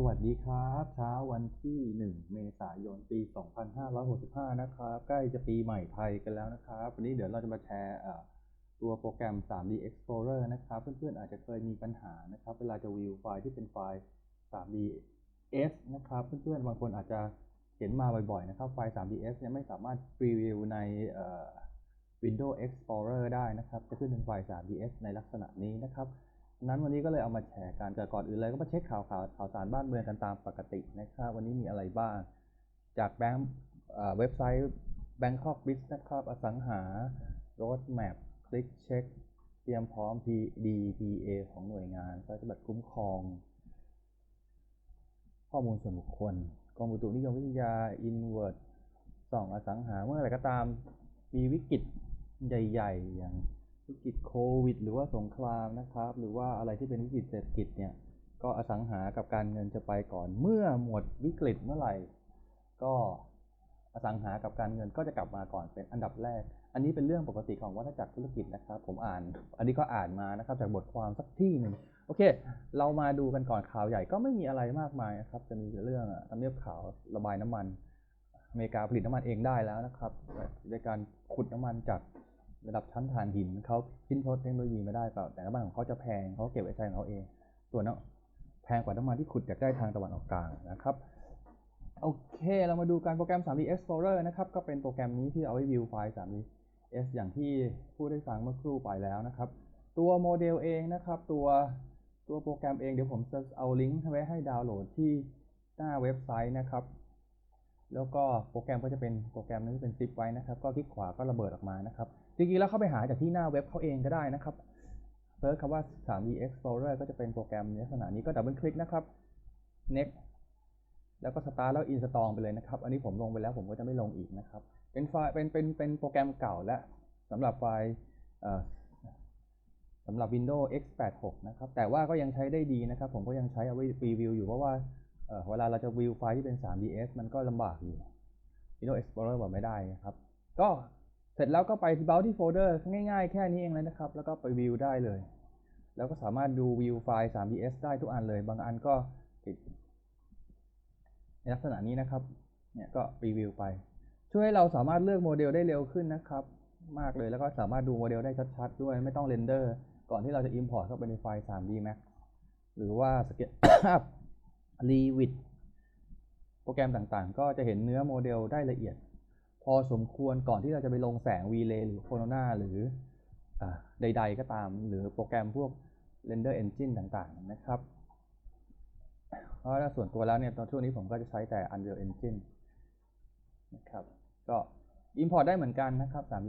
สวัสดีครับ เช้าวันที่ 1 เมษายน ปี 2565 นะครับ ใกล้จะปีใหม่ไทยกันแล้วนะครับ วันนี้เดี๋ยวเราจะมาแชร์ตัวโปรแกรม 3D Explorer นะครับ เพื่อนๆอาจจะเคยมีปัญหานะครับ เวลาจะวิวไฟล์ที่เป็นไฟล์ 3ds นะครับ เพื่อนๆบางคนอาจจะเห็นมาบ่อยๆนะครับ ไฟล์ 3ds เนี่ยไม่สามารถพรีวิวใน Windows Explorer ได้นะครับ จะขึ้นเป็นไฟล์ 3ds ในลักษณะนี้นะครับ นั้นวันนี้ก็เลยเอามาแชร์กันแต่ก่อนอื่นเลยก็มาเช็คข่าวข่าวข่าวสารบ้านเมืองกันตามปกตินะครับวันนี้มีอะไรบ้าง จากแบงค์เว็บไซต์ Bangkok Biz นะครับ อสังหา Road Map คลิกเช็ค เตรียมพร้อม PDPA ของหน่วยงานปฏิบัติคุ้มครอง ข้อมูลส่วนบุคคลกรมอุตุนิยมวิทยา Invert ส่องอสังหาเมื่อไรก็ตามมีวิกฤตใหญ่ ๆ อย่าง วิกฤตโควิด หรือว่าสงครามนะครับ หรือว่าอะไรที่เป็นวิกฤตเศรษฐกิจเนี่ย ก็อสังหากับการเงินจะไปก่อน เมื่อหมดวิกฤตเมื่อไหร่ ก็อสังหากับการเงินก็จะกลับมาก่อนเป็นอันดับแรก อันนี้เป็นเรื่องปกติของวัฏจักรธุรกิจนะครับ ผมอ่าน อันนี้ก็อ่านมานะครับจากบทความสักที่หนึ่งโอเค เรามาดูกันก่อนข่าวใหญ่ก็ไม่มีอะไรมากมายนะครับ จะมีแต่เรื่องทำเนียบข่าวระบายน้ำมันอเมริกาผลิตน้ำมันเองได้แล้วนะครับในการขุดน้ำมันจาก ระดับชั้นถ่านหินเขาพิ้นทดเทคโนโลยีไม่ได้เปล่าแต่น้ำมันของเขาจะแพงเขาเก็บไว้ใช้ของเขาเองส่วนน้ำแพงกว่าน้ำมันที่ขุดจากได้ทางตะวันออกกลางนะครับโอเค เรามาดูการโปรแกรม 3D Explorer นะครับ ก็เป็นโปรแกรมนี้ที่เอาไว้วิวไฟล์ 3ds อย่างที่พูดได้ฟังเมื่อครู่ไปแล้วนะครับ ตัวโมเดลเองนะครับ ตัวตัวโปรแกรมเองเดี๋ยวผมจะเอาลิงก์ไว้ให้ดาวน์โหลดที่หน้าเว็บไซต์นะครับ แล้วก็โปรแกรมก็จะเป็นโปรแกรมนั้นที่เป็นซิปไว้นะครับ ก็คลิกขวาก็ระเบิดออกมานะครับ จริงๆแล้วเข้าไปหาจากที่หน้าเว็บเขาเองก็ได้นะครับเซิร์ชคำว่า 3D Explorer ก็จะเป็นโปรแกรมในลักษณะนี้ก็ดับเบิลคลิกนะครับ next แล้วก็ start แล้ว install ไปเลยนะครับ อันนี้ผมลงไปแล้วผมก็จะไม่ลงอีกนะครับ เป็นไฟล์เป็นเป็นเป็นโปรแกรมเก่าและสำหรับไฟล์สำหรับ Windows X86 นะครับ แต่ว่าก็ยังใช้ได้ดีนะครับ ผมก็ยังใช้เอาไว้รีวิวอยู่เพราะว่า เวลาเราจะวิวไฟล์ที่เป็น 3ds มันก็ลำบากอยู่ Windows Explorer บอกไม่ได้นะครับ ก็เสร็จแล้วก็ไปที่ Bounty Folder ง่ายๆ แค่นี้เองเลยนะครับ แล้วก็ไปวิวได้เลย แล้วก็สามารถดูวิวไฟล์ 3ds ได้ทุกอันเลย บางอันก็ติดในลักษณะนี้นะครับ เนี่ยก็รีวิวไป ช่วยให้เราสามารถเลือกโมเดลได้เร็วขึ้นนะครับ มากเลย แล้วก็สามารถดูโมเดลได้ชัดๆ ด้วย ไม่ต้องเรนเดอร์ ก่อนที่เราจะ Import เข้าไปในไฟล์ 3D Max หรือว่า Sketch Revit โปรแกรมต่างๆ ก็จะเห็นเนื้อโมเดลได้ละเอียด พอสมควรก่อนที่เราจะไปลงแสง V-Ray หรือ Corona หรืออใดๆก็ตาม หรือโปรแกรมพวก Render Engine ต่างๆ นะครับ เพราะว่าส่วนตัวแล้วเนี่ยตอนช่วงนี้ผมก็จะใช้แต่ Unreal Engine นะครับ ก็ Import ได้เหมือนกันนะครับ